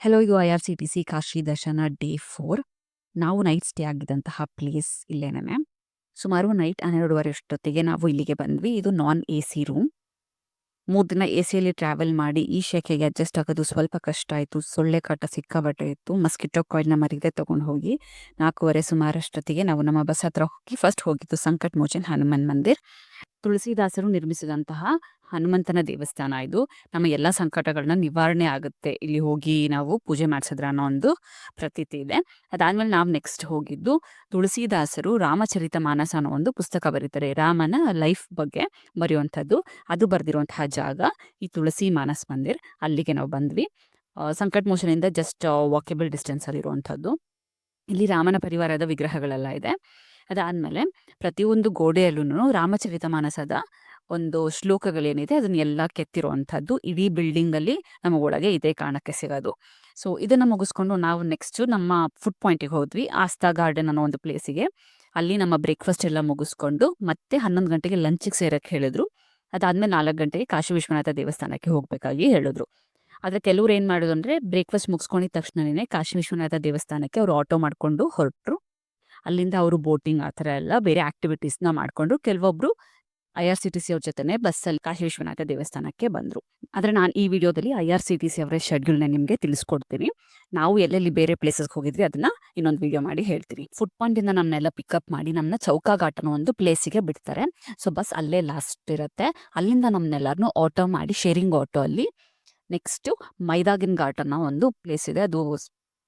Hello ಇದು I R C T C Kashi ದರ್ಶನ day four. ನಾವು ನೈಟ್ ಸ್ಟೇ ಆಗಿದ್ದಂತಹ ಪ್ಲೇಸ್ ಇಲ್ಲೇನೇ ಸುಮಾರು ನೈಟ್ ಹನ್ನೆರಡುವರೆ ಅಷ್ಟೊತ್ತಿಗೆ ನಾವು ಇಲ್ಲಿಗೆ ಬಂದ್ವಿ. ಇದು ನಾನ್ ಎ ಸಿ ರೂಮ್. ಮೂರು ದಿನ ಎ ಸಿಯಲ್ಲಿ ಟ್ರಾವೆಲ್ ಮಾಡಿ ಈ ಶೆಕೆಗೆ ಅಡ್ಜಸ್ಟ್ ಆಗೋದು ಸ್ವಲ್ಪ ಕಷ್ಟ ಆಯಿತು. ಸೊಳ್ಳೆ ಕಾಟ ಸಿಕ್ಕಾಬಟ್ಟೆ ಇತ್ತು. ಮಸ್ಕಿಟೋ ಕಾಯಿಲ್ನ ಮರಿದೆ ತೊಗೊಂಡು ಹೋಗಿ ನಾಲ್ಕೂವರೆ ಸುಮಾರಷ್ಟೊತ್ತಿಗೆ ನಾವು ನಮ್ಮ ಬಸ್ ಹತ್ರ ಹೋಗಿ ಫಸ್ಟ್ ಹೋಗಿದ್ದು ಸಂಕಟ್ ಮೋಚನ್ ಹನುಮನ್ ಮಂದಿರ್. ತುಳಸಿದಾಸರು ನಿರ್ಮಿಸಿದಂತಹ ಹನುಮಂತನ ದೇವಸ್ಥಾನ ಇದು. ನಮ್ಮ ಎಲ್ಲ ಸಂಕಟಗಳನ್ನ ನಿವಾರಣೆ ಆಗುತ್ತೆ. ಇಲ್ಲಿ ಹೋಗಿ ನಾವು ಪೂಜೆ ಮಾಡಿಸಿದ್ರ ಅನ್ನೋ ಒಂದು ಪ್ರತೀತಿ ಇದೆ. ಅದಾದ್ಮೇಲೆ ನಾವು ನೆಕ್ಸ್ಟ್ ಹೋಗಿದ್ದು ತುಳಸಿದಾಸರು ರಾಮಚರಿತ ಮಾನಸ ಅನ್ನೋ ಒಂದು ಪುಸ್ತಕ ಬರೀತಾರೆ. ರಾಮನ ಲೈಫ್ ಬಗ್ಗೆ ಬರೆಯುವಂಥದ್ದು. ಅದು ಬರೆದಿರುವಂತಹ ಜಾಗ ಈ ತುಳಸಿ ಮಾನಸ್ ಮಂದಿರ್. ಅಲ್ಲಿಗೆ ನಾವು ಬಂದ್ವಿ. ಸಂಕಟ ಮೋಚನಿಂದ ಜಸ್ಟ್ ವಾಕೆಬಲ್ ಡಿಸ್ಟೆನ್ಸ್ ಅಲ್ಲಿ ಇರುವಂಥದ್ದು ಇಲ್ಲಿ ರಾಮನ ಪರಿವಾರದ ವಿಗ್ರಹಗಳೆಲ್ಲ ಇದೆ. ಅದಾದ್ಮೇಲೆ ಪ್ರತಿಯೊಂದು ಗೋಡೆಯಲ್ಲೂ ರಾಮಚರಿತ ಮಾನಸದ ಒಂದು ಶ್ಲೋಕಗಳೇನಿದೆ ಅದನ್ನೆಲ್ಲ ಕೆತ್ತಿರುವಂಥದ್ದು ಇಡೀ ಬಿಲ್ಡಿಂಗ್ ಅಲ್ಲಿ ನಮ್ಮ ಒಳಗೆ ಇದೇ ಕಾರಣಕ್ಕೆ ಸಿಗೋದು. ಸೊ ಇದನ್ನ ಮುಗಿಸ್ಕೊಂಡು ನಾವು ನೆಕ್ಸ್ಟ್ ನಮ್ಮ ಫುಡ್ ಪಾಯಿಂಟಿಗೆ ಹೋದ್ವಿ, ಆಸ್ತಾ ಗಾರ್ಡನ್ ಅನ್ನೋ ಒಂದು ಪ್ಲೇಸಿಗೆ ಅಲ್ಲಿ ನಮ್ಮ ಬ್ರೇಕ್ಫಾಸ್ಟ್ ಎಲ್ಲ ಮುಗಿಸ್ಕೊಂಡು ಮತ್ತೆ ಹನ್ನೊಂದು ಗಂಟೆಗೆ ಲಂಚಿಗೆ ಸೇರಕ್ಕೆ ಹೇಳಿದ್ರು. ಅದಾದ್ಮೇಲೆ ನಾಲ್ಕು ಗಂಟೆಗೆ ಕಾಶಿ ವಿಶ್ವನಾಥ ದೇವಸ್ಥಾನಕ್ಕೆ ಹೋಗ್ಬೇಕಾಗಿ ಹೇಳಿದ್ರು. ಆದ್ರೆ ಕೆಲವ್ರು ಏನ್ ಮಾಡೋದು ಅಂದ್ರೆ ಬ್ರೇಕ್ಫಾಸ್ಟ್ ಮುಗಿಸ್ಕೊಂಡಿದ ತಕ್ಷಣನೇ ಕಾಶಿ ವಿಶ್ವನಾಥ ದೇವಸ್ಥಾನಕ್ಕೆ ಅವ್ರು ಆಟೋ ಮಾಡ್ಕೊಂಡು ಹೊರಟ್ರು. ಅಲ್ಲಿಂದ ಅವರು ಬೋಟಿಂಗ್ ಆ ಥರ ಎಲ್ಲ ಬೇರೆ ಆಕ್ಟಿವಿಟೀಸ್ನ ಮಾಡ್ಕೊಂಡ್ರು. ಕೆಲವೊಬ್ರು I R C T C ಅವ್ರ ಜೊತೆನೆ ಬಸ್ಸಲ್ಲಿ ಕಾಶಿ ವಿಶ್ವನಾಥ ದೇವಸ್ಥಾನಕ್ಕೆ ಬಂದರು. ಆದರೆ ನಾನು ಈ ವಿಡಿಯೋದಲ್ಲಿ I R C T C ಅವರ ಶೆಡ್ಯೂಲ್ನ ನಿಮಗೆ ತಿಳಿಸ್ಕೊಡ್ತೀನಿ. ನಾವು ಎಲ್ಲೆಲ್ಲಿ ಬೇರೆ ಪ್ಲೇಸಸ್ಗೆ ಹೋಗಿದ್ವಿ ಅದನ್ನ ಇನ್ನೊಂದು ವಿಡಿಯೋ ಮಾಡಿ ಹೇಳ್ತೀನಿ. ಫುಡ್ ಪಾಯಿಂಟಿಂದ ನಮ್ಮನ್ನೆಲ್ಲ ಪಿಕಪ್ ಮಾಡಿ ನಮ್ಮನ್ನ ಚೌಕಾ ಘಾಟ್ ಅನ್ನೋ ಒಂದು ಪ್ಲೇಸಿಗೆ ಬಿಡ್ತಾರೆ. ಸೊ ಬಸ್ ಅಲ್ಲೇ ಲಾಸ್ಟ್ ಇರುತ್ತೆ. ಅಲ್ಲಿಂದ ನಮ್ಮನ್ನೆಲ್ಲರನ್ನು ಆಟೋ ಮಾಡಿ ಶೇರಿಂಗ್ ಆಟೋ ಅಲ್ಲಿ ನೆಕ್ಸ್ಟು ಮೈದಾಗಿನ್ ಘಾಟ್ ಒಂದು ಪ್ಲೇಸ್ ಇದೆ. ಅದು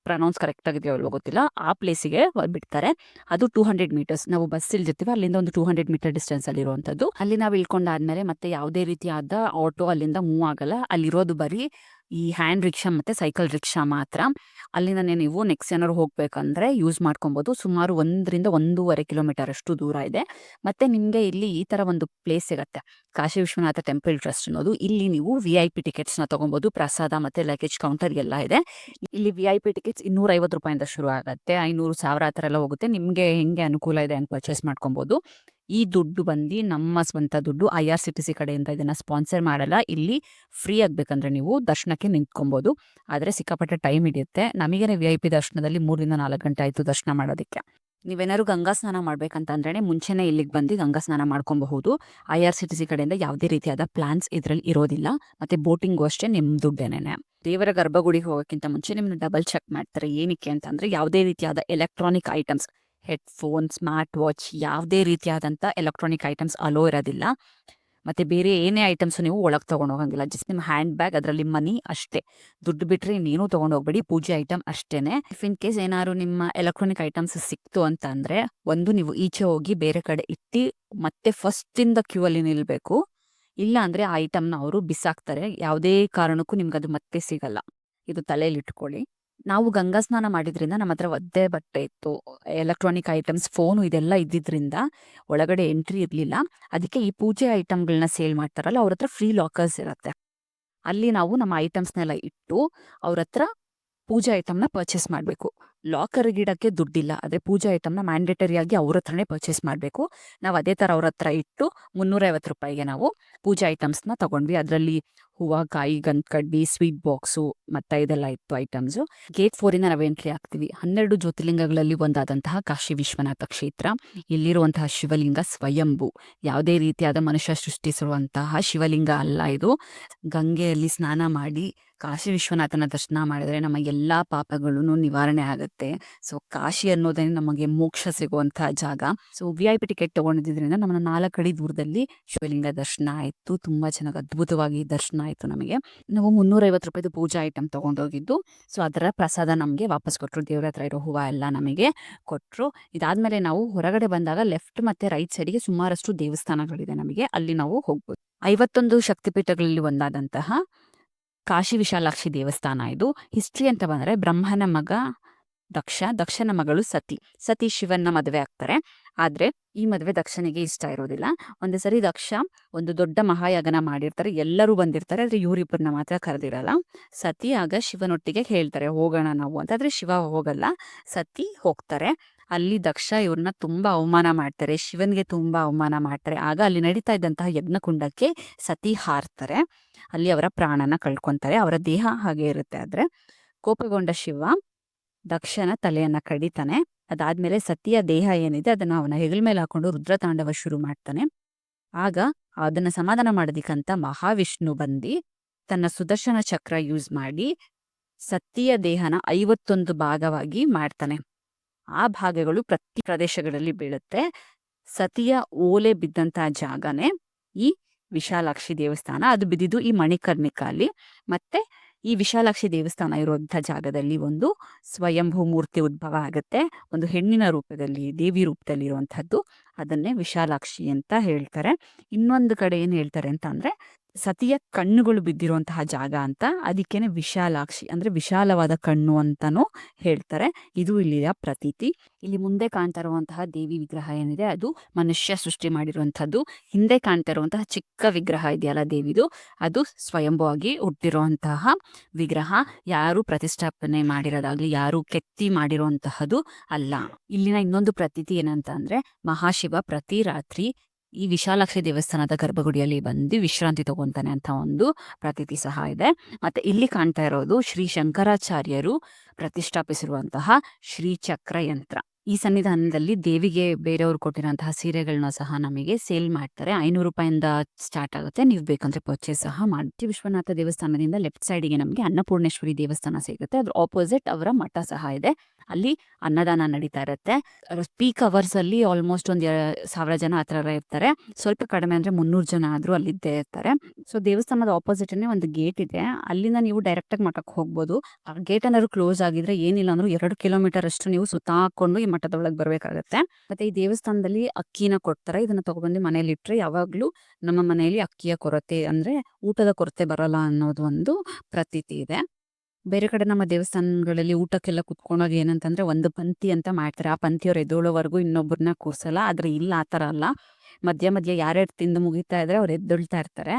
ಪ್ರನೌನ್ಸ್ ಕರೆಕ್ಟ್ ಆಗಿದೆಯೋ ಅಲ್ವ ಗೊತ್ತಿಲ್ಲ. ಆ ಪ್ಲೇಸಿಗೆ ಬಿಡ್ತಾರೆ ಅದು ಟೂ ಹಂಡ್ರೆಡ್ ಮೀಟರ್ಸ್. ನಾವು ಬಸ್ ಇಲ್ದಿರ್ತೀವಿ ಅಲ್ಲಿಂದ ಒಂದು ಟೂ ಹಂಡ್ರೆಡ್ ಮೀಟರ್ ಡಿಸ್ಟೆನ್ಸ್ ಅಲ್ಲಿ ಇರುವಂತದ್ದು ಅಲ್ಲಿ ನಾವು ಇಳ್ಕೊಂಡಾದ್ಮೇಲೆ ಮತ್ತೆ ಯಾವುದೇ ರೀತಿಯಾದ ಆಟೋ ಅಲ್ಲಿಂದ ಮೂವ್ ಆಗಲ್ಲ. ಅಲ್ಲಿರೋದು ಬರೀ ಈ ಹ್ಯಾಂಡ್ ರಿಕ್ಷಾ ಮತ್ತು ಸೈಕಲ್ ರಿಕ್ಷಾ ಮಾತ್ರ. ಅಲ್ಲಿಂದನೇ ನೀವು ನೆಕ್ಸ್ಟ್ ಏನಾದ್ರು ಹೋಗಬೇಕಂದ್ರೆ ಯೂಸ್ ಮಾಡ್ಕೊಬೋದು. ಸುಮಾರು ಒಂದರಿಂದ ಒಂದೂವರೆ ಕಿಲೋಮೀಟರ್ ಅಷ್ಟು ದೂರ ಇದೆ. ಮತ್ತು ನಿಮಗೆ ಇಲ್ಲಿ ಈ ಥರ ಒಂದು ಪ್ಲೇಸ್ ಸಿಗುತ್ತೆ. ಕಾಶಿ ವಿಶ್ವನಾಥ ಟೆಂಪಲ್ ಟ್ರಸ್ಟ್ ಅನ್ನೋದು. ಇಲ್ಲಿ ನೀವು ವಿ ಐ ಪಿ ಟಿಕೆಟ್ಸ್ನ ತೊಗೊಬೋದು. ಪ್ರಸಾದ ಮತ್ತು ಲಗೇಜ್ ಕೌಂಟರ್ ಎಲ್ಲ ಇದೆ. ಇಲ್ಲಿ ವಿ ಐ ಪಿ ಟಿಕೆಟ್ಸ್ ಇನ್ನೂರೈವತ್ತು ರೂಪಾಯಿಂದ ಶುರು ಆಗುತ್ತೆ. ಐನೂರು ಸಾವಿರ ಆ ಥರ ಎಲ್ಲ ಹೋಗುತ್ತೆ. ನಿಮಗೆ ಹೆಂಗೆ ಅನುಕೂಲ ಇದೆ ಅಂತ ಪರ್ಚೇಸ್ ಮಾಡ್ಕೊಬೋದು. ಈ ದುಡ್ಡು ಬಂದು ನಮ್ಮ ಸ್ವಂತ ದುಡ್ಡು I R C T C ಕಡೆಯಿಂದ ಇದನ್ನು ಸ್ಪಾನ್ಸರ್ ಮಾಡಲ್ಲ. ಇಲ್ಲಿ ಫ್ರೀ ಆಗಬೇಕಂದ್ರೆ ನೀವು ದರ್ಶನಕ್ಕೆ ನಿಂತ್ಕೊಬೋದು. ಆದರೆ ಸಿಕ್ಕಾಪಟ್ಟೆ ಟೈಮ್ ಹಿಡಿಯುತ್ತೆ. ನಮಗೇನೆ ವಿ ಐ ಪಿ ದರ್ಶನದಲ್ಲಿ ಮೂರರಿಂದ ನಾಲ್ಕು ಗಂಟೆ ಆಯಿತು ದರ್ಶನ ಮಾಡೋದಕ್ಕೆ. ನೀವೇನಾದ್ರು ಗಂಗಾ ಸ್ನಾನ ಮಾಡ್ಬೇಕಂತಂದ್ರೆ ಮುಂಚೆನೇ ಇಲ್ಲಿಗೆ ಬಂದು ಗಂಗಾ ಸ್ನಾನ ಮಾಡ್ಕೊಬಹುದು. I R C T C ಕಡೆಯಿಂದ ಯಾವುದೇ ರೀತಿಯಾದ ಪ್ಲಾನ್ಸ್ ಇದರಲ್ಲಿ ಇರೋದಿಲ್ಲ. ಮತ್ತೆ ಬೋಟಿಂಗು ಅಷ್ಟೇ ನಿಮ್ಮ ದುಡ್ಡೇನೆ ದೇವರ ಗರ್ಭಗುಡಿಗೆ ಹೋಗೋಕ್ಕಿಂತ ಮುಂಚೆ ನಿಮ್ಮನ್ನ ಡಬಲ್ ಚೆಕ್ ಮಾಡ್ತಾರೆ. ಏನಕ್ಕೆ ಅಂತಂದ್ರೆ ಯಾವುದೇ ರೀತಿಯಾದ electronic items headphone smart watch ಯಾವುದೇ ರೀತಿಯಾದಂಥ ಎಲೆಕ್ಟ್ರಾನಿಕ್ ಐಟಮ್ಸ್ ಅಲೋ ಇರೋದಿಲ್ಲ. ಮತ್ತು ಬೇರೆ ಏನೇ ಐಟಮ್ಸ್ ನೀವು ಒಳಗೆ ತಗೊಂಡು ಹೋಗಂಗಿಲ್ಲ ಜಸ್ಟ್ ನಿಮ್ಮ ಹ್ಯಾಂಡ್ ಬ್ಯಾಗ್, ಅದರಲ್ಲಿ ಮನಿ ಅಷ್ಟೇ. ದುಡ್ಡು ಬಿಟ್ಟರೆ ಇನ್ನೇನು ತಗೊಂಡು ಹೋಗ್ಬೇಡಿ ಪೂಜೆ ಐಟಮ್ ಅಷ್ಟೇ ಇಫ್ ಇನ್ ಕೇಸ್ ಏನಾದ್ರು ನಿಮ್ಮ ಎಲೆಕ್ಟ್ರಾನಿಕ್ ಐಟಮ್ಸ್ ಸಿಕ್ತು ಅಂತ ಅಂದರೆ ಒಂದು ನೀವು ಈಚೆ ಹೋಗಿ ಬೇರೆ ಕಡೆ ಇಟ್ಟು ಮತ್ತೆ ಫಸ್ಟಿಂದ ಕ್ಯೂ ಅಲ್ಲಿ ನಿಲ್ಲಬೇಕು ಇಲ್ಲ ಅಂದರೆ ಆ ಐಟಮ್ನ ಅವರು ಬಿಸಾಕ್ತಾರೆ. ಯಾವುದೇ ಕಾರಣಕ್ಕೂ ನಿಮ್ಗೆ ಅದು ಮತ್ತೆ ಸಿಗಲ್ಲ. ಇದು ತಲೆಯಲ್ಲಿ ಇಟ್ಕೊಳ್ಳಿ. ನಾವು ಗಂಗಾ ಸ್ನಾನ ಮಾಡಿದ್ರಿಂದ ನಮ್ಮ ಹತ್ರ ಒದ್ದೆ, ಬಟ್ಟೆ ಇತ್ತು ಎಲೆಕ್ಟ್ರಾನಿಕ್ ಐಟಮ್ಸ್ ಫೋನು ಇದೆಲ್ಲ ಇದ್ದಿದ್ರಿಂದ ಒಳಗಡೆ ಎಂಟ್ರಿ ಇರಲಿಲ್ಲ. ಅದಕ್ಕೆ ಈ ಪೂಜೆ ಐಟಮ್ಗಳನ್ನ ಸೇಲ್ ಮಾಡ್ತಾರಲ್ಲ, ಅವ್ರ ಹತ್ರ ಫ್ರೀ ಲಾಕರ್ಸ್ ಇರುತ್ತೆ. ಅಲ್ಲಿ ನಾವು ನಮ್ಮ ಐಟಮ್ಸ್ನೆಲ್ಲ ಇಟ್ಟು ಅವ್ರ ಹತ್ರ ಪೂಜೆ ಐಟಮ್ನ ಪರ್ಚೇಸ್ ಮಾಡಬೇಕು. ಲಾಕರ್ ಗಿಡಕ್ಕೆ ದುಡ್ಡಿಲ್ಲ. ಆದರೆ ಪೂಜೆ ಐಟಮ್ನ ಮ್ಯಾಂಡೇಟರಿ ಆಗಿ ಅವ್ರ ಹತ್ರನೇ ಪರ್ಚೇಸ್ ಮಾಡಬೇಕು. ನಾವು ಅದೇ ಥರ ಅವ್ರ ಹತ್ರ ಇಟ್ಟು ಮುನ್ನೂರೈವತ್ತು ರೂಪಾಯಿಗೆ ನಾವು ಪೂಜಾ ಐಟಮ್ಸ್ನ ತಗೊಂಡ್ವಿ. ಅದರಲ್ಲಿ ಹೂವು, ಕಾಯಿ ಗಂಧಕಡ್ಡಿ ಸ್ವೀಟ್ ಬಾಕ್ಸು ಮತ್ತೆ ಇದೆಲ್ಲ ಇತ್ತು ಐಟಮ್ಸು ಗೇಟ್ ಫೋರಿಂದ ನಾವು ಎಂಟ್ರಿ ಆಗ್ತೀವಿ. ಹನ್ನೆರಡು ಜ್ಯೋತಿರ್ಲಿಂಗಗಳಲ್ಲಿ ಒಂದಾದಂತಹ ಕಾಶಿ ವಿಶ್ವನಾಥ ಕ್ಷೇತ್ರ. ಇಲ್ಲಿರುವಂತಹ ಶಿವಲಿಂಗ ಸ್ವಯಂಭು. ಯಾವುದೇ ರೀತಿಯಾದ ಮನುಷ್ಯ ಸೃಷ್ಟಿಸಿರುವಂತಹ ಶಿವಲಿಂಗ ಅಲ್ಲ ಇದು. ಗಂಗೆಯಲ್ಲಿ ಸ್ನಾನ ಮಾಡಿ ಕಾಶಿ ವಿಶ್ವನಾಥನ ದರ್ಶನ ಮಾಡಿದರೆ ನಮ್ಮ ಎಲ್ಲ ಪಾಪಗಳೂ ನಿವಾರಣೆ ಆಗುತ್ತೆ. ಸೊ ಕಾಶಿ ಅನ್ನೋದೇ ನಮಗೆ ಮೋಕ್ಷ ಸಿಗುವಂತಹ ಜಾಗ. So V I P ticket ತಗೊಂಡಿದ್ರಿಂದ ನಮ್ಮನ್ನು ನಾಲ್ಕು ಅಡಿ ದೂರದಲ್ಲಿ ಶಿವಲಿಂಗ ದರ್ಶನ ಆಯಿತು. ತುಂಬಾ ಚೆನ್ನಾಗಿ ಅದ್ಭುತವಾಗಿ ದರ್ಶನ ಆಯಿತು ನಮಗೆ. ನಾವು ಮುನ್ನೂರೈವತ್ತು ರೂಪಾಯಿದು ಪೂಜಾ ಐಟಮ್ ತಗೊಂಡೋಗಿದ್ದು ಸೊ ಅದರ ಪ್ರಸಾದ ನಮಗೆ ವಾಪಸ್ ಕೊಟ್ಟರು ದೇವ್ರ ಹತ್ರ ಇರೋ ಹೂವು ಎಲ್ಲ ನಮಗೆ ಕೊಟ್ಟರು ಇದಾದಮೇಲೆ ನಾವು ಹೊರಗಡೆ ಬಂದಾಗ ಲೆಫ್ಟ್ ಮತ್ತೆ ರೈಟ್ ಸೈಡ್ಗೆ ಸುಮಾರಷ್ಟು ದೇವಸ್ಥಾನಗಳಿದೆ ನಮಗೆ. ಅಲ್ಲಿ ನಾವು ಹೋಗ್ಬೋದು. ಐವತ್ತೊಂದು ಶಕ್ತಿಪೀಠಗಳಲ್ಲಿ ಒಂದಾದಂತಹ ಕಾಶಿ ವಿಶಾಲಾಕ್ಷಿ ದೇವಸ್ಥಾನ ಇದು. ಹಿಸ್ಟ್ರಿ ಅಂತ ಬಂದ್ರೆ ಬ್ರಹ್ಮನ ಮಗ ದಕ್ಷ, ದಕ್ಷನ ಮಗಳು ಸತಿ. ಸತಿ ಶಿವನ್ನ ಮದುವೆ ಆಗ್ತಾರೆ. ಆದ್ರೆ ಈ ಮದುವೆ ದಕ್ಷನಿಗೆ ಇಷ್ಟ ಇರೋದಿಲ್ಲ. ಒಂದು ಸರಿ ದಕ್ಷ ಒಂದು ದೊಡ್ಡ ಮಹಾಯಾಗನ ಮಾಡಿರ್ತಾರೆ. ಎಲ್ಲರೂ ಬಂದಿರ್ತಾರೆ. ಆದ್ರೆ ಇವರಿಬ್ಬರನ್ನ ಮಾತ್ರ ಕರೆದಿರಲ್ಲ. ಸತಿ ಆಗ ಶಿವನೊಟ್ಟಿಗೆ ಹೇಳ್ತಾರೆ, ಹೋಗೋಣ ನಾವು ಅಂತ. ಆದ್ರೆ ಶಿವ ಹೋಗಲ್ಲ. ಸತಿ ಹೋಗ್ತಾರೆ. ಅಲ್ಲಿ ದಕ್ಷ ಇವ್ರನ್ನ ತುಂಬಾ ಅವಮಾನ ಮಾಡ್ತಾರೆ. ಶಿವನ್ಗೆ ತುಂಬಾ ಅವಮಾನ ಮಾಡ್ತಾರೆ. ಆಗ ಅಲ್ಲಿ ನಡೀತಾ ಇದ್ದಂತಹ ಯಜ್ಞಕುಂಡಕ್ಕೆ ಸತಿ ಹಾರ್ತಾರೆ. ಅಲ್ಲಿ ಅವರ ಪ್ರಾಣನ ಕಳ್ಕೊಂತಾರೆ. ಅವರ ದೇಹ ಹಾಗೆ ಇರುತ್ತೆ ಆದ್ರೆ. ಕೋಪಗೊಂಡ ಶಿವ ದಕ್ಷನ ತಲೆಯನ್ನ ಕಡಿತಾನೆ. ಅದಾದ್ಮೇಲೆ ಸತಿಯ ದೇಹ ಏನಿದೆ ಅದನ್ನ ಅವನ ಹೆಗಲ ಮೇಲೆ ಹಾಕೊಂಡು ರುದ್ರತಾಂಡವ ಶುರು ಮಾಡ್ತಾನೆ. ಆಗ ಅದನ್ನ ಸಮಾಧಾನ ಮಾಡೋದಿಕ್ಕಂತ ಮಹಾವಿಷ್ಣು ಬಂದಿ ತನ್ನ ಸುದರ್ಶನ ಚಕ್ರ ಯೂಸ್ ಮಾಡಿ ಸತಿಯ ದೇಹನ ಐವತ್ತೊಂದು ಭಾಗವಾಗಿ ಮಾಡ್ತಾನೆ. ಆ ಭಾಗಗಳು ಪ್ರತಿ ಪ್ರದೇಶಗಳಲ್ಲಿ ಬೀಳುತ್ತೆ. ಸತಿಯ ಓಲೆ ಬಿದ್ದಂತಹ ಜಾಗನೇ ಈ ವಿಶಾಲಾಕ್ಷಿ ದೇವಸ್ಥಾನ. ಅದು ಬಿದ್ದಿದ್ದು ಈ ಮಣಿಕರ್ಣಿಕಾಲಿ ಮತ್ತೆ ಈ ವಿಶಾಲಾಕ್ಷಿ ದೇವಸ್ಥಾನ ಇರುವಂತಹ ಜಾಗದಲ್ಲಿ ಒಂದು ಸ್ವಯಂಭೂ ಮೂರ್ತಿ ಉದ್ಭವ ಆಗುತ್ತೆ. ಒಂದು ಹೆಣ್ಣಿನ ರೂಪದಲ್ಲಿ, ದೇವಿ ರೂಪದಲ್ಲಿ ಇರುವಂತಹದ್ದು ಅದನ್ನೇ ವಿಶಾಲಾಕ್ಷಿ ಅಂತ ಹೇಳ್ತಾರೆ. ಇನ್ನೊಂದು ಕಡೆ ಏನ್ ಹೇಳ್ತಾರೆ ಅಂತ ಅಂದ್ರೆ ಸತಿಯ ಕಣ್ಣುಗಳು ಬಿದ್ದಿರುವಂತಹ ಜಾಗ ಅಂತ ಅದಕ್ಕೇನೆ ವಿಶಾಲಾಕ್ಷಿ, ಅಂದ್ರೆ ವಿಶಾಲವಾದ ಕಣ್ಣು ಅಂತಾನೂ ಹೇಳ್ತಾರೆ. ಇದು ಇಲ್ಲಿಯ ಪ್ರತೀತಿ. ಇಲ್ಲಿ ಮುಂದೆ ಕಾಣ್ತಾ ಇರುವಂತಹ ದೇವಿ ವಿಗ್ರಹ ಏನಿದೆ, ಅದು ಮನುಷ್ಯ ಸೃಷ್ಟಿ ಮಾಡಿರುವಂತಹದ್ದು ಹಿಂದೆ ಕಾಣ್ತಾ ಇರುವಂತಹ ಚಿಕ್ಕ ವಿಗ್ರಹ ಇದೆಯಲ್ಲ ದೇವಿದು, ಅದು ಸ್ವಯಂಭವಾಗಿ ಹುಟ್ಟಿರುವಂತಹ ವಿಗ್ರಹ. ಯಾರು ಪ್ರತಿಷ್ಠಾಪನೆ ಮಾಡಿರೋದಾಗ್ಲಿ, ಯಾರು ಕೆತ್ತಿ ಮಾಡಿರುವಂತಹದ್ದು ಅಲ್ಲ. ಇಲ್ಲಿನ ಇನ್ನೊಂದು ಪ್ರತೀತಿ ಏನಂತ ಅಂದ್ರೆ ಮಹಾಶಿವ ಪ್ರತಿ ರಾತ್ರಿ ಈ ವಿಶಾಲಾಕ್ಷಿ ದೇವಸ್ಥಾನದ ಗರ್ಭಗುಡಿಯಲ್ಲಿ ಬಂದು ವಿಶ್ರಾಂತಿ ತಗೊಂತಾನೆ ಅಂತ ಒಂದು ಪ್ರತೀತಿ ಸಹ ಇದೆ. ಮತ್ತೆ ಇಲ್ಲಿ ಕಾಣ್ತಾ ಇರೋದು ಶ್ರೀ ಶಂಕರಾಚಾರ್ಯರು ಪ್ರತಿಷ್ಠಾಪಿಸಿರುವಂತಹ ಶ್ರೀ ಚಕ್ರ ಯಂತ್ರ ಈ ಸನ್ನಿಧಾನದಲ್ಲಿ ದೇವಿಗೆ ಬೇರೆಯವರು ಕೊಟ್ಟಿರೋಂತಹ ಸೀರೆಗಳನ್ನ ಸಹ ನಮಗೆ ಸೇಲ್ ಮಾಡ್ತಾರೆ. ಐನೂರು ರೂಪಾಯಿಂದ ಸ್ಟಾರ್ಟ್ ಆಗುತ್ತೆ. ನೀವು ಬೇಕಂದ್ರೆ ಪರ್ಚೇಸ್ ಸಹ ಮಾಡ್ತೀವಿ. ವಿಶ್ವನಾಥ ದೇವಸ್ಥಾನದಿಂದ ಲೆಫ್ಟ್ ಸೈಡ್ಗೆ ನಮಗೆ ಅನ್ನಪೂರ್ಣೇಶ್ವರಿ ದೇವಸ್ಥಾನ ಸಿಗುತ್ತೆ. ಅದ್ರ ಆಪೋಸಿಟ್ ಅವರ ಮಠ ಸಹ ಇದೆ. ಅಲ್ಲಿ ಅನ್ನದಾನ ನಡೀತಾ ಇರುತ್ತೆ. ಪೀಕ್ ಅವರ್ಸ್ ಅಲ್ಲಿ ಆಲ್ಮೋಸ್ಟ್ ಒಂದ್ ಸಾವಿರ ಜನ ಆ ಇರ್ತಾರೆ. ಸ್ವಲ್ಪ ಕಡಿಮೆ ಅಂದ್ರೆ ಮುನ್ನೂರು ಜನ ಆದ್ರೂ ಅಲ್ಲಿದ್ದೇ ಇರ್ತಾರೆ. ಸೊ ದೇವಸ್ಥಾನದ ಆಪೋಸಿಟ್ ಒಂದು ಗೇಟ್ ಇದೆ. ಅಲ್ಲಿಂದ ನೀವು ಡೈರೆಕ್ಟ್ ಆಗಿ ಮಠಕ್ಕೆ ಹೋಗ್ಬೋದು. ಆ ಗೇಟ್ ಏನಾದ್ರು ಕ್ಲೋಸ್ ಆಗಿದ್ರೆ ಏನಿಲ್ಲ ಅಂದ್ರೂ ಎರಡು ಕಿಲೋಮೀಟರ್ ಅಷ್ಟು ನೀವು ಸುತ್ತ ಹಾಕೊಂಡು ಈ ಮಠದೊಳಗೆ ಬರ್ಬೇಕಾಗತ್ತೆ. ಮತ್ತೆ ಈ ದೇವಸ್ಥಾನದಲ್ಲಿ ಅಕ್ಕಿನ ಕೊಡ್ತಾರೆ. ಇದನ್ನ ತಗೊಬಂದು ಮನೇಲಿ ಇಟ್ರೆ ಯಾವಾಗ್ಲೂ ನಮ್ಮ ಮನೆಯಲ್ಲಿ ಅಕ್ಕಿಯ ಕೊರತೆ ಅಂದ್ರೆ ಊಟದ ಕೊರತೆ ಬರಲ್ಲ ಅನ್ನೋದು ಒಂದು ಪ್ರತೀತಿ ಇದೆ. ಬೇರೆ ಕಡೆ ನಮ್ಮ ದೇವಸ್ಥಾನಗಳಲ್ಲಿ ಊಟಕ್ಕೆಲ್ಲ ಕುತ್ಕೊಂಡಾಗ ಏನಂತಂದ್ರೆ ಒಂದು ಪಂಕ್ತಿ ಅಂತ ಮಾಡ್ತಾರೆ. ಆ ಪಂಕ್ತಿಯವ್ರು ಎದ್ದೋಳೋವರೆಗೂ ಇನ್ನೊಬ್ಬರನ್ನ ಕೂರ್ಸಲ್ಲ. ಆದ್ರೆ ಇಲ್ಲ, ಆ ಅಲ್ಲ. ಮಧ್ಯ ಮಧ್ಯ ಯಾರ್ಯಾರು ತಿಂದು ಮುಗಿತಾ ಇದ್ರೆ ಅವ್ರು ಎದ್ದೊಳ್ತಾ ಇರ್ತಾರೆ.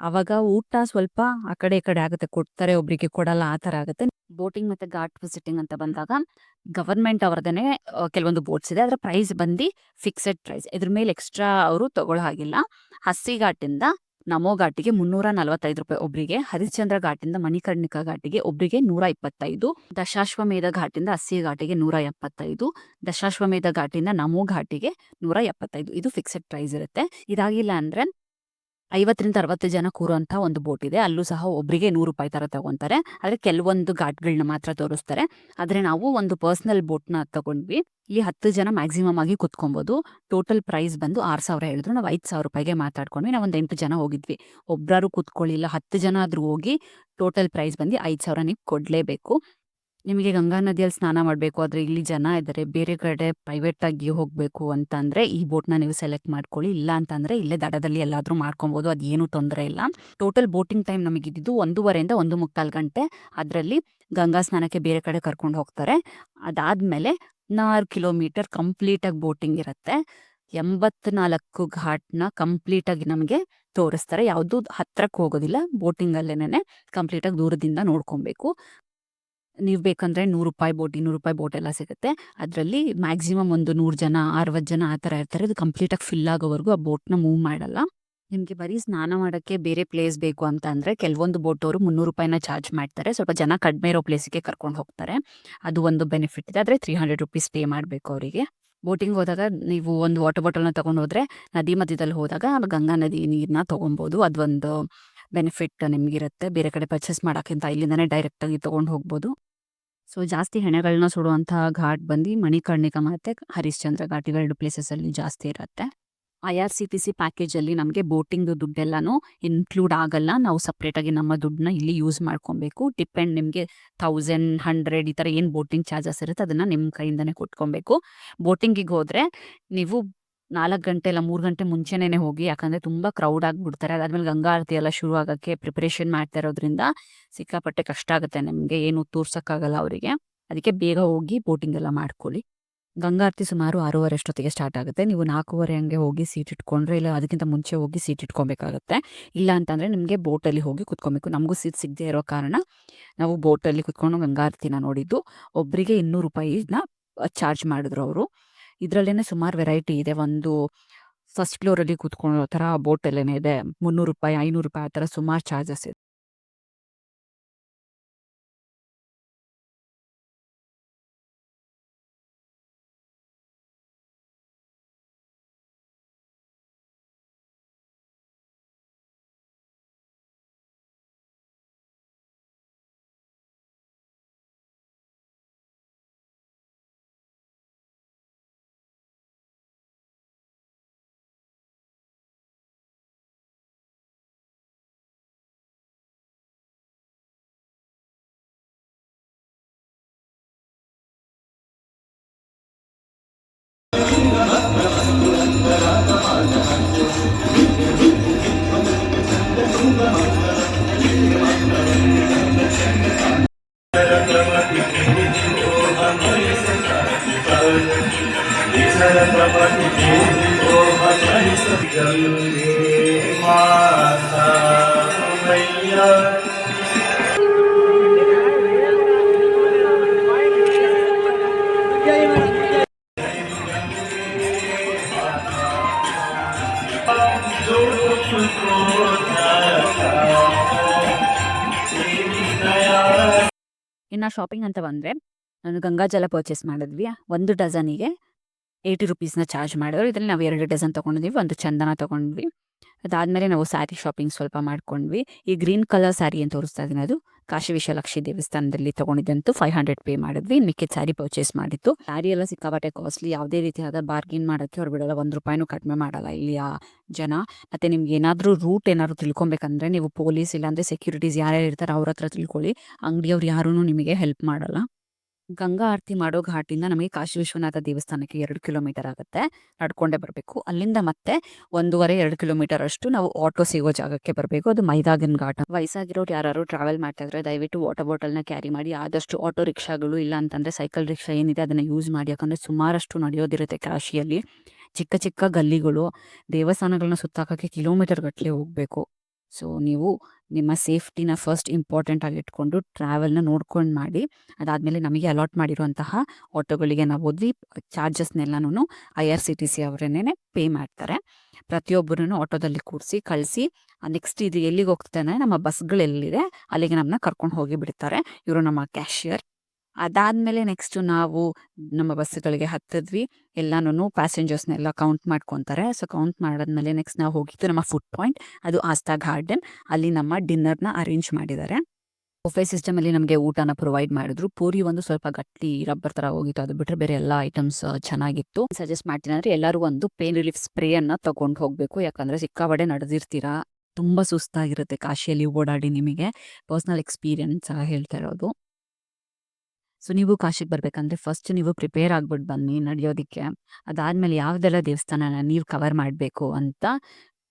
ಅವಾಗ ಊಟ ಸ್ವಲ್ಪ ಆ ಕಡೆ ಈ ಕಡೆ ಆಗುತ್ತೆ. ಕೊಡ್ತಾರೆ, ಒಬ್ರಿಗೆ ಕೊಡಲ್ಲ, ಆ ತರ ಆಗುತ್ತೆ. ಬೋಟಿಂಗ್ ಮತ್ತೆ ಘಾಟ್ ವಿಸಿಟಿಂಗ್ ಅಂತ ಬಂದಾಗ ಗವರ್ಮೆಂಟ್ ಅವ್ರದೇನೆ ಕೆಲವೊಂದು ಬೋಟ್ಸ್ ಇದೆ. ಅದರ ಪ್ರೈಸ್ ಬಂದು ಫಿಕ್ಸೆಡ್ ಪ್ರೈಸ್. ಇದ್ರ ಮೇಲೆ ಎಕ್ಸ್ಟ್ರಾ ಅವರು ತಗೊಳ್ಳೋ ಹಾಗಿಲ್ಲ ಹಸಿ ಘಾಟಿಂದ ನಮೋ ಘಾಟಿಗೆ ಮುನ್ನೂರ ನಲವತ್ತೈದು ರೂಪಾಯಿ ಒಬ್ಬರಿಗೆ ಹರಿಶ್ಚಂದ್ರ ಘಾಟಿಂದ ಮಣಿಕರ್ಣಿಕಾ ಘಾಟಿಗೆ ಒಬ್ಬರಿಗೆ ನೂರ ಇಪ್ಪತ್ತೈದು, ದಶಾಶ್ವಮೇಧ ಘಾಟಿಂದ ಹಸಿ ಘಾಟಿಗೆ ನೂರ ಎಪ್ಪತ್ತೈದು, ದಶಾಶ್ವಮೇಧ ಘಾಟಿಂದ ನಮೋ ಘಾಟಿಗೆ ನೂರ ಎಪ್ಪತ್ತೈದು. ಇದು ಫಿಕ್ಸೆಡ್ ಪ್ರೈಸ್ ಇರುತ್ತೆ. ಇದಾಗಿಲ್ಲ ಅಂದ್ರೆ ಐವತ್ತರಿಂದ ಅರವತ್ತು ಜನ ಕೂರುವಂಥ ಒಂದು ಬೋಟ್ ಇದೆ. ಅಲ್ಲೂ ಸಹ ಒಬ್ಬರಿಗೆ ನೂರು ರೂಪಾಯಿ ಥರ ತಗೊತಾರೆ. ಆದರೆ ಕೆಲವೊಂದು ಘಾಟ್ಗಳನ್ನ ಮಾತ್ರ ತೋರಿಸ್ತಾರೆ. ಆದರೆ ನಾವು ಒಂದು ಪರ್ಸ್ನಲ್ ಬೋಟ್ನ ತಗೊಂಡ್ವಿ. ಈ ಹತ್ತು ಜನ ಮ್ಯಾಕ್ಸಿಮಮ್ ಆಗಿ ಕುತ್ಕೊಬೋದು. ಟೋಟಲ್ ಪ್ರೈಸ್ ಬಂದು ಆರು ಸಾವಿರ ಹೇಳಿದ್ರು. ನಾವು ಐದು ಸಾವಿರ ರೂಪಾಯಿಗೆ ಮಾತಾಡ್ಕೊಂಡ್ವಿ. ನಾವು ಒಂದು ಎಂಟು ಜನ ಹೋಗಿದ್ವಿ. ಒಬ್ಬರು ಕುತ್ಕೊಳ್ಳಿಲ್ಲ ಹತ್ತು ಜನ ಆದರೂ ಹೋಗಿ ಟೋಟಲ್ ಪ್ರೈಸ್ ಬಂದು ಐದು ಸಾವಿರ ನೀವು ಕೊಡ್ಲೇಬೇಕು. ನಿಮಗೆ ಗಂಗಾ ನದಿಯಲ್ಲಿ ಸ್ನಾನ ಮಾಡಬೇಕು, ಆದರೆ ಇಲ್ಲಿ ಜನ ಇದ್ದಾರೆ ಬೇರೆ ಕಡೆ ಪ್ರೈವೇಟ್ ಆಗಿ ಹೋಗಬೇಕು ಅಂತಂದ್ರೆ ಈ ಬೋಟ್ನ ನೀವು ಸೆಲೆಕ್ಟ್ ಮಾಡ್ಕೊಳ್ಳಿ, ಇಲ್ಲ ಅಂತಂದ್ರೆ ಇಲ್ಲೇ ದಡದಲ್ಲಿ ಎಲ್ಲಾದರೂ ಮಾಡ್ಕೊಬೋದು ಅದೇನು ತೊಂದರೆ ಇಲ್ಲ. ಟೋಟಲ್ ಬೋಟಿಂಗ್ ಟೈಮ್ ನಮಗೆ ಇದ್ದಿದ್ದು ಒಂದೂವರೆಯಿಂದ ಒಂದು ಮುಕ್ಕಾಲು ಗಂಟೆ. ಅದರಲ್ಲಿ ಗಂಗಾ ಸ್ನಾನಕ್ಕೆ ಬೇರೆ ಕಡೆ ಕರ್ಕೊಂಡು ಹೋಗ್ತಾರೆ. ಅದಾದಮೇಲೆ ನಾರು ಕಿಲೋಮೀಟರ್ ಕಂಪ್ಲೀಟಾಗಿ ಬೋಟಿಂಗ್ ಇರುತ್ತೆ. ಎಂಬತ್ನಾಲ್ಕು ಘಾಟ್ನ ಕಂಪ್ಲೀಟಾಗಿ ನಮಗೆ ತೋರಿಸ್ತಾರೆ. ಯಾವುದು ಹತ್ರಕ್ಕೆ ಹೋಗೋದಿಲ್ಲ ಬೋಟಿಂಗಲ್ಲೇನೆ ಕಂಪ್ಲೀಟಾಗಿ ದೂರದಿಂದ ನೋಡ್ಕೊಬೇಕು. ನೀವು ಬೇಕಂದ್ರೆ ನೂರು ರೂಪಾಯಿ ಬೋಟ್, ಇನ್ನೂರು ರೂಪಾಯಿ ಬೋಟ್ ಎಲ್ಲ ಸಿಗುತ್ತೆ. ಅದರಲ್ಲಿ ಮ್ಯಾಕ್ಸಿಮಮ್ ಒಂದು ನೂರು ಜನ ಅರವತ್ತು ಜನ ಆ ಥರ ಇರ್ತಾರೆ. ಅದು ಕಂಪ್ಲೀಟಾಗಿ ಫಿಲ್ ಆಗೋವರೆಗೂ ಆ ಬೋಟ್ನ ಮೂವ್ ಮಾಡಲ್ಲ. ನಿಮಗೆ ಬರೀ ಸ್ನಾನ ಮಾಡೋಕ್ಕೆ ಬೇರೆ ಪ್ಲೇಸ್ ಬೇಕು ಅಂತ ಅಂದರೆ ಕೆಲವೊಂದು ಬೋಟ್ ಅವರು ಮುನ್ನೂರು ರೂಪಾಯಿನ ಚಾರ್ಜ್ ಮಾಡ್ತಾರೆ. ಸ್ವಲ್ಪ ಜನ ಕಡಿಮೆ ಇರೋ ಪ್ಲೇಸಿಗೆ ಕರ್ಕೊಂಡು ಹೋಗ್ತಾರೆ. ಅದು ಒಂದು ಬೆನಿಫಿಟ್ ಇದೆ. ಆದರೆ ತ್ರೀ ಹಂಡ್ರೆಡ್ ರುಪೀಸ್ ಪೇ ಮಾಡಬೇಕು ಅವರಿಗೆ. ಬೋಟಿಂಗ್ ಹೋದಾಗ ನೀವು ಒಂದು ವಾಟರ್ ಬಾಟಲ್ನ ತೊಗೊಂಡು ಹೋದ್ರೆ ನದಿ ಮಧ್ಯದಲ್ಲಿ ಹೋದಾಗ ಗಂಗಾ ನದಿ ನೀರನ್ನ ತೊಗೊಬೋದು. ಅದೊಂದು ಬೆನಿಫಿಟ್ ನಿಮಗಿರುತ್ತೆ. ಬೇರೆ ಕಡೆ ಪರ್ಚೇಸ್ ಮಾಡೋಕ್ಕಿಂತ ಇಲ್ಲಿಂದನೇ ಡೈರೆಕ್ಟಾಗಿ ತೊಗೊಂಡು ಹೋಗ್ಬೋದು. ಸೊ ಜಾಸ್ತಿ ಹೆಣೆಗಳನ್ನ ಸುಡುವಂಥ ಘಾಟ್ ಬಂದು ಮಣಿಕರ್ಣಿಕ ಮತ್ತು ಹರಿಶ್ಚಂದ್ರ ಘಾಟ್ ಇವೆರಡು ಪ್ಲೇಸಸ್ಸಲ್ಲಿ ಜಾಸ್ತಿ ಇರುತ್ತೆ. I R C T C ಪ್ಯಾಕೇಜಲ್ಲಿ ನಮಗೆ ಬೋಟಿಂಗ್ದು ದುಡ್ಡೆಲ್ಲನೂ ಇನ್ಕ್ಲೂಡ್ ಆಗಲ್ಲ. ನಾವು ಸಪ್ರೇಟಾಗಿ ನಮ್ಮ ದುಡ್ಡನ್ನ ಇಲ್ಲಿ ಯೂಸ್ ಮಾಡ್ಕೊಬೇಕು. ಡಿಪೆಂಡ್ ನಿಮಗೆ ಥೌಸಂಡ್ ಹಂಡ್ರೆಡ್ ಈ ಥರ ಏನು ಬೋಟಿಂಗ್ ಚಾರ್ಜಸ್ ಇರುತ್ತೆ, ಅದನ್ನು ನಿಮ್ಮ ಕೈಯಿಂದನೇ ಕೊಟ್ಕೊಬೇಕು. ಬೋಟಿಂಗಿಗೆ ಹೋದರೆ ನೀವು ನಾಲ್ಕು ಗಂಟೆ ಇಲ್ಲ, ಮೂರು ಗಂಟೆ ಮುಂಚೆನೇ ಹೋಗಿ, ಯಾಕಂದರೆ ತುಂಬ ಕ್ರೌಡ್ ಆಗಿಬಿಡ್ತಾರೆ. ಅದಾದಮೇಲೆ ಗಂಗಾ ಆರತಿ ಎಲ್ಲ ಶುರು ಆಗೋಕ್ಕೆ ಪ್ರಿಪ್ರೇಷನ್ ಮಾಡ್ತಾ ಇರೋದ್ರಿಂದ ಸಿಕ್ಕಾಪಟ್ಟೆ ಕಷ್ಟ ಆಗುತ್ತೆ ನಿಮಗೆ, ಏನು ತೋರ್ಸೋಕ್ಕಾಗಲ್ಲ ಅವರಿಗೆ. ಅದಕ್ಕೆ ಬೇಗ ಹೋಗಿ ಬೋಟಿಂಗ್ ಎಲ್ಲ ಮಾಡ್ಕೊಳ್ಳಿ. ಗಂಗಾ ಆರತಿ ಸುಮಾರು ಆರೂವರೆ ಅಷ್ಟೊತ್ತಿಗೆ ಸ್ಟಾರ್ಟ್ ಆಗುತ್ತೆ. ನೀವು ನಾಲ್ಕೂವರೆ ಹಂಗೆ ಹೋಗಿ ಸೀಟ್ ಇಟ್ಕೊಂಡ್ರೆ, ಇಲ್ಲ ಅದಕ್ಕಿಂತ ಮುಂಚೆ ಹೋಗಿ ಸೀಟ್ ಇಟ್ಕೊಬೇಕಾಗುತ್ತೆ. ಇಲ್ಲ ಅಂತಂದರೆ ನಿಮಗೆ ಬೋಟಲ್ಲಿ ಹೋಗಿ ಕುತ್ಕೊಬೇಕು. ನಮಗೂ ಸೀಟ್ ಸಿಗದೆ ಇರೋ ಕಾರಣ ನಾವು ಬೋಟಲ್ಲಿ ಕುತ್ಕೊಂಡು ಗಂಗಾ ಆರತಿನ ನೋಡಿದ್ದು ಒಬ್ಬರಿಗೆ ಇನ್ನೂರು ರೂಪಾಯಿನ ಚಾರ್ಜ್ ಮಾಡಿದ್ರು ಅವರು. ಇದ್ರಲ್ಲೇನೆ ಸುಮಾರು ವೆರೈಟಿ ಇದೆ. ಒಂದು ಫಸ್ಟ್ ಫ್ಲೋರ್ ಅಲ್ಲಿ ಕೂತ್ಕೊಳ್ಳೋ ತರ ಬೋಟ್ ಅಲ್ಲೇನೆ ಇದೆ. ಮುನ್ನೂರು ರೂಪಾಯಿ, ಐನೂರು ರೂಪಾಯಿ ಆ ತರ ಸುಮಾರು ಚಾರ್ಜಸ್ ಇದೆ ಇನ್ನು ಶಾಪಿಂಗ್ ಅಂತ ಬಂದರೆ, ನಾನು ಗಂಗಾಜಲ ಪರ್ಚೇಸ್ ಮಾಡಿದ್ವಿ, ಒಂದು ಡಜನಿಗೆ ಏಯ್ಟಿ ರುಪೀಸ್ನ ಚಾರ್ಜ್ ಮಾಡಿದ್ರು. ಇದರಲ್ಲಿ ನಾವು ಎರಡು ಡಜನ್ ತೊಗೊಂಡಿದ್ವಿ, ಒಂದು ಚಂದನ ತೊಗೊಂಡ್ವಿ. ಅದಾದಮೇಲೆ ನಾವು ಸ್ಯಾರಿ ಶಾಪಿಂಗ್ ಸ್ವಲ್ಪ ಮಾಡ್ಕೊಂಡ್ವಿ. ಈ ಗ್ರೀನ್ ಕಲರ್ ಸ್ಯಾರಿ ಅಂತ ತೋರಿಸ್ತಾ ಇದ್ದೀನಿ ಅದು? ಕಾಶಿ ವಿಶಾಲಾಕ್ಷಿ ದೇವಸ್ಥಾನದಲ್ಲಿ ತಗೊಂಡಿದ್ದಂತೂ ಫೈವ್ ಹಂಡ್ರೆಡ್ ಪೇ ಮಾಡಿದ್ವಿ. ಮಿಕ್ಕಿದ ಸ್ಯಾರಿ ಪರ್ಚೇಸ್ ಮಾಡಿತ್ತು ಸ್ಯಾರಿ ಎಲ್ಲ ಸಿಕ್ಕಾಪಟ್ಟೆ ಕಾಸ್ಟ್ಲಿ ಯಾವುದೇ ರೀತಿಯಾದ ಬಾರ್ಗಿನ್ ಮಾಡೋಕ್ಕೆ ಅವ್ರು ಬಿಡಲ್ಲ. ಒಂದು ರೂಪಾಯಿನೂ ಕಡಿಮೆ ಮಾಡಲ್ಲ ಇಲ್ಲಿ ಆ ಜನ. ಮತ್ತು ನಿಮ್ಗೆ ಏನಾದರೂ ರೂಟ್ ಏನಾದರೂ ತಿಳ್ಕೊಬೇಕಂದ್ರೆ ನೀವು ಪೊಲೀಸ್ ಇಲ್ಲಾಂದರೆ ಸೆಕ್ಯೂರಿಟೀಸ್ ಯಾರ್ಯಾರು ಇರ್ತಾರೆ ಅವ್ರ ಹತ್ರ ತಿಳ್ಕೊಳ್ಳಿ. ಅಂಗಡಿಯವ್ರು ಯಾರೂ ನಿಮಗೆ ಹೆಲ್ಪ್ ಮಾಡಲ್ಲ. ಗಂಗಾ ಆರತಿ ಮಾಡೋ ಘಾಟಿಂದ ನಮಗೆ ಕಾಶಿ ವಿಶ್ವನಾಥ ದೇವಸ್ಥಾನಕ್ಕೆ ಎರಡು ಕಿಲೋಮೀಟರ್ ಆಗುತ್ತೆ. ನಡ್ಕೊಂಡೇ ಬರಬೇಕು. ಅಲ್ಲಿಂದ ಮತ್ತೆ ಒಂದೂವರೆ, ಎರಡು ಕಿಲೋಮೀಟರ್ ಅಷ್ಟು ನಾವು ಆಟೋ ಸಿಗೋ ಜಾಗಕ್ಕೆ ಬರಬೇಕು. ಅದು ಮೈದಾಗಿನ ಘಾಟ. ವಯಸ್ಸಾಗಿರೋರು ಯಾರು ಟ್ರಾವೆಲ್ ಮಾಡ್ತಾ ಇದ್ರೆ ದಯವಿಟ್ಟು ವಾಟರ್ ಬಾಟಲ್ನ ಕ್ಯಾರಿ ಮಾಡಿ, ಆದಷ್ಟು ಆಟೋ ರಿಕ್ಷಾಗಳು ಇಲ್ಲ ಅಂತಂದ್ರೆ ಸೈಕಲ್ ರಿಕ್ಷಾ ಏನಿದೆ ಅದನ್ನ ಯೂಸ್ ಮಾಡಿ. ಯಾಕಂದ್ರೆ ಸುಮಾರಷ್ಟು ನಡೆಯೋದಿರುತ್ತೆ ಕಾಶಿಯಲ್ಲಿ. ಚಿಕ್ಕ ಚಿಕ್ಕ ಗಲ್ಲಿಗಳು ದೇವಸ್ಥಾನಗಳನ್ನ ಸುತ್ತಾಕಕ್ಕೆ ಕಿಲೋಮೀಟರ್ ಗಟ್ಟಲೆ ಹೋಗಬೇಕು. ಸೊ ನೀವು ನಿಮ್ಮ ಸೇಫ್ಟಿನ ಫಸ್ಟ್ ಇಂಪಾರ್ಟೆಂಟ್ ಆಗಿ ಇಟ್ಕೊಂಡು ಟ್ರಾವೆಲ್ನ ನೋಡ್ಕೊಂಡು ಮಾಡಿ, ಅದಾದಮೇಲೆ ನಮಗೆ ಅಲಾಟ್ ಮಾಡಿರುವಂತಹ ಆಟೋಗಳಿಗೆ ನಾವು ಹೋದ್ವಿ ಚಾರ್ಜಸ್ನೆಲ್ಲನೂ I R C T C ಅವರೇನೆ ಪೇ ಮಾಡ್ತಾರೆ. ಪ್ರತಿಯೊಬ್ಬರನ್ನು ಆಟೋದಲ್ಲಿ ಕೂರಿಸಿ, ಕಳಿಸಿ ನೆಕ್ಸ್ಟ್ ಇದು ಎಲ್ಲಿಗೆ ಹೋಗ್ತಾನೆ ನಮ್ಮ ಬಸ್ಗಳೆಲ್ಲಿದೆ ಅಲ್ಲಿಗೆ ನಮ್ಮನ್ನ ಕರ್ಕೊಂಡು ಹೋಗಿ ಬಿಡ್ತಾರೆ. ಇವರು ನಮ್ಮ ಕ್ಯಾಶಿಯರ್ ಅದಾದಮೇಲೆ ನೆಕ್ಸ್ಟು ನಾವು ನಮ್ಮ ಬಸ್ಸುಗಳಿಗೆ ಹತ್ತಿದ್ವಿ. ಎಲ್ಲಾನು ಪ್ಯಾಸೆಂಜರ್ಸ್ನೆಲ್ಲ ಕೌಂಟ್ ಮಾಡ್ಕೊತಾರೆ. ಸೊ ಕೌಂಟ್ ಮಾಡಾದ್ಮೇಲೆ ನೆಕ್ಸ್ಟ್ ನಾವು ಹೋಗಿದ್ದು ನಮ್ಮ ಫುಡ್ ಪಾಯಿಂಟ್ ಅದು ಆಸ್ತಾ ಗಾರ್ಡನ್ ಅಲ್ಲಿ ನಮ್ಮ ಡಿನ್ನರ್ನ ಅರೇಂಜ್ ಮಾಡಿದ್ದಾರೆ. ಬೊಫೆ ಸಿಸ್ಟಮಲ್ಲಿ ನಮಗೆ ಊಟನ ಪ್ರೊವೈಡ್ ಮಾಡಿದ್ರು. ಪೂರಿ ಒಂದು ಸ್ವಲ್ಪ ಗಟ್ಟಿ ರಬ್ಬರ್ ಥರ ಹೋಗಿತ್ತು. ಅದು ಬಿಟ್ಟರೆ ಬೇರೆ ಎಲ್ಲ ಐಟಮ್ಸ್ ಚೆನ್ನಾಗಿತ್ತು. ಸಜೆಸ್ಟ್ ಮಾಡ್ತೀನಿ ಅಂದರೆ ಎಲ್ಲರೂ ಒಂದು ಪೇನ್ ರಿಲೀಫ್ ಸ್ಪ್ರೇಯನ್ನು ತಗೊಂಡು ಹೋಗಬೇಕು. ಯಾಕಂದರೆ ಸಿಕ್ಕಾಪಡೆ ನಡೆದಿರ್ತೀರಾ? ತುಂಬ ಸುಸ್ತಾಗಿರುತ್ತೆ. ಕಾಶಿಯಲ್ಲಿ ಓಡಾಡಿ ನಿಮಗೆ ಪರ್ಸ್ನಲ್ ಎಕ್ಸ್ಪೀರಿಯನ್ಸ್ ಹೇಳ್ತಾ ಇರೋದು. ಸೊ ನೀವು ಕಾಶಿಗೆ ಬರ್ಬೇಕಂದ್ರೆ ಫಸ್ಟ್ ನೀವು ಪ್ರಿಪೇರ್ ಆಗ್ಬಿಟ್ಟು ಬನ್ನಿ ನಡೆಯೋದಕ್ಕೆ. ಅದಾದ್ಮೇಲೆ ಯಾವ್ದೆಲ್ಲ ದೇವಸ್ಥಾನನ ನೀವು ಕವರ್ ಮಾಡಬೇಕು ಅಂತ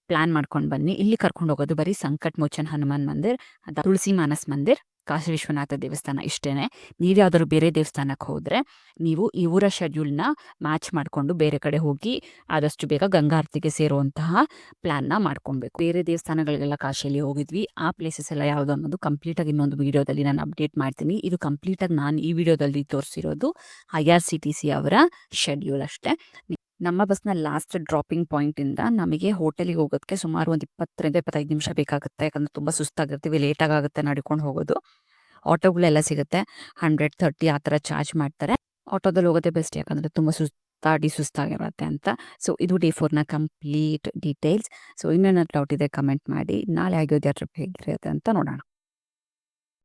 ಪ್ಲಾನ್ ಮಾಡ್ಕೊಂಡು ಬನ್ನಿ. ಇಲ್ಲಿ ಕರ್ಕೊಂಡು ಹೋಗೋದು ಬರೀ ಸಂಕಟ್, ಮೋಚನ್, ಹನುಮಾನ್ ಮಂದಿರ್ ತುಳಸಿ ಮಾನಸ್ ಮಂದಿರ್ ಕಾಶಿ ವಿಶ್ವನಾಥ ದೇವಸ್ಥಾನ ಇಷ್ಟೇನೆ. ನೀವು ಯಾವ್ದಾದ್ರು ಬೇರೆ ದೇವಸ್ಥಾನಕ್ಕೆ ಹೋದರೆ ನೀವು ಈ ಊರ ಶೆಡ್ಯೂಲ್ನ ಮ್ಯಾಚ್ ಮಾಡಿಕೊಂಡು ಬೇರೆ ಕಡೆ ಹೋಗಿ ಆದಷ್ಟು ಬೇಗ ಗಂಗಾ ಆರತಿಗೆ ಸೇರುವಂತಹ ಪ್ಲಾನ್ನ ಮಾಡ್ಕೊಬೇಕು. ಬೇರೆ ದೇವಸ್ಥಾನಗಳಿಗೆಲ್ಲ ಕಾಶಿಯಲ್ಲಿ ಹೋಗಿದ್ವಿ. ಆ ಪ್ಲೇಸಸ್ ಎಲ್ಲ ಯಾವುದು ಅನ್ನೋದು ಕಂಪ್ಲೀಟಾಗಿ ಇನ್ನೊಂದು ವಿಡಿಯೋದಲ್ಲಿ ನಾನು ಅಪ್ಡೇಟ್ ಮಾಡ್ತೀನಿ. ಇದು ಕಂಪ್ಲೀಟಾಗಿ ನಾನು ಈ ವಿಡಿಯೋದಲ್ಲಿ ತೋರಿಸಿರೋದು I R C T C ಅವರ ಶೆಡ್ಯೂಲ್ ಅಷ್ಟೇ. ನಮ್ಮ ಬಸ್ನ ಲಾಸ್ಟ್ ಡ್ರಾಪಿಂಗ್ ಪಾಯಿಂಟಿಂದ ನಮಗೆ ಹೋಟೆಲಿಗೆ ಹೋಗೋದಕ್ಕೆ ಸುಮಾರು ಒಂದು ಇಪ್ಪತ್ತರಿಂದ ಇಪ್ಪತ್ತೈದು ನಿಮಿಷ ಬೇಕಾಗುತ್ತೆ. ಯಾಕಂದ್ರೆ ತುಂಬ ಸುಸ್ತಾಗಿರ್ತೀವಿ ಲೇಟಾಗಿ ಆಗುತ್ತೆ ನಡ್ಕೊಂಡು ಹೋಗೋದು. ಆಟೋಗಳೆಲ್ಲ ಸಿಗುತ್ತೆ. ಹಂಡ್ರೆಡ್ ತರ್ಟಿ ಆ ಥರ ಚಾರ್ಜ್ ಮಾಡ್ತಾರೆ. ಆಟೋದಲ್ಲಿ ಹೋಗೋದೆ ಬೆಸ್ಟ್ ಯಾಕಂದ್ರೆ ತುಂಬ ಸುಸ್ತಾಡಿ ಸುಸ್ತಾಗಿರುತ್ತೆ ಅಂತ. ಸೊ ಇದು ಡಿ ಫೋರ್ನ ಕಂಪ್ಲೀಟ್ ಡೀಟೇಲ್ಸ್ ಸೊ ಇನ್ನೇನಾದ್ರು ಡೌಟ್ ಇದೆ ಕಮೆಂಟ್ ಮಾಡಿ. ನಾಳೆ ಆಗೋದು ಟ್ರಿಪ್ ಹೇಗಿರುತ್ತೆ ಅಂತ ನೋಡೋಣ.